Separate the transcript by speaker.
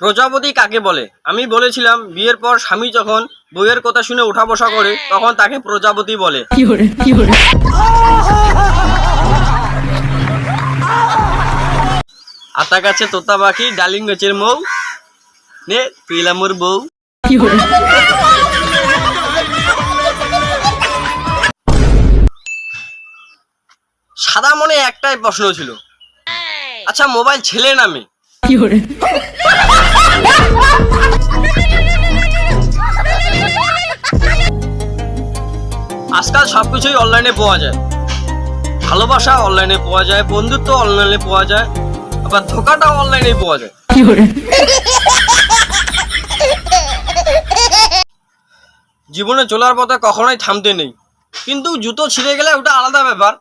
Speaker 1: প্রজাপতি কাকে বলে? আমি বলেছিলাম বিয়ের পর স্বামী যখন বইয়ের কথা শুনে উঠা বসা করে তখন তাকে প্রজাপতি বলে। আতা গাছে তোতা পাখি ডালিম গাছের মৌ নে পিলামুর বউ। সাদা মনে একটাই প্রশ্ন ছিল। আচ্ছা মোবাইল ছেলে নামে।
Speaker 2: কি
Speaker 1: আজকাল সবকিছুই অনলাইনে পাওয়া যায়। ভালোবাসা অনলাইনে পাওয়া যায় বন্ধুত্ব অনলাইনে পাওয়া যায় আবার ধোকাটাও অনলাইনে পাওয়া যায়। জীবনে চলার পথে কখনোই থামতে নেই। কিন্তু জুতো ছিঁড়ে গেলে ওটা আলাদা ব্যাপার।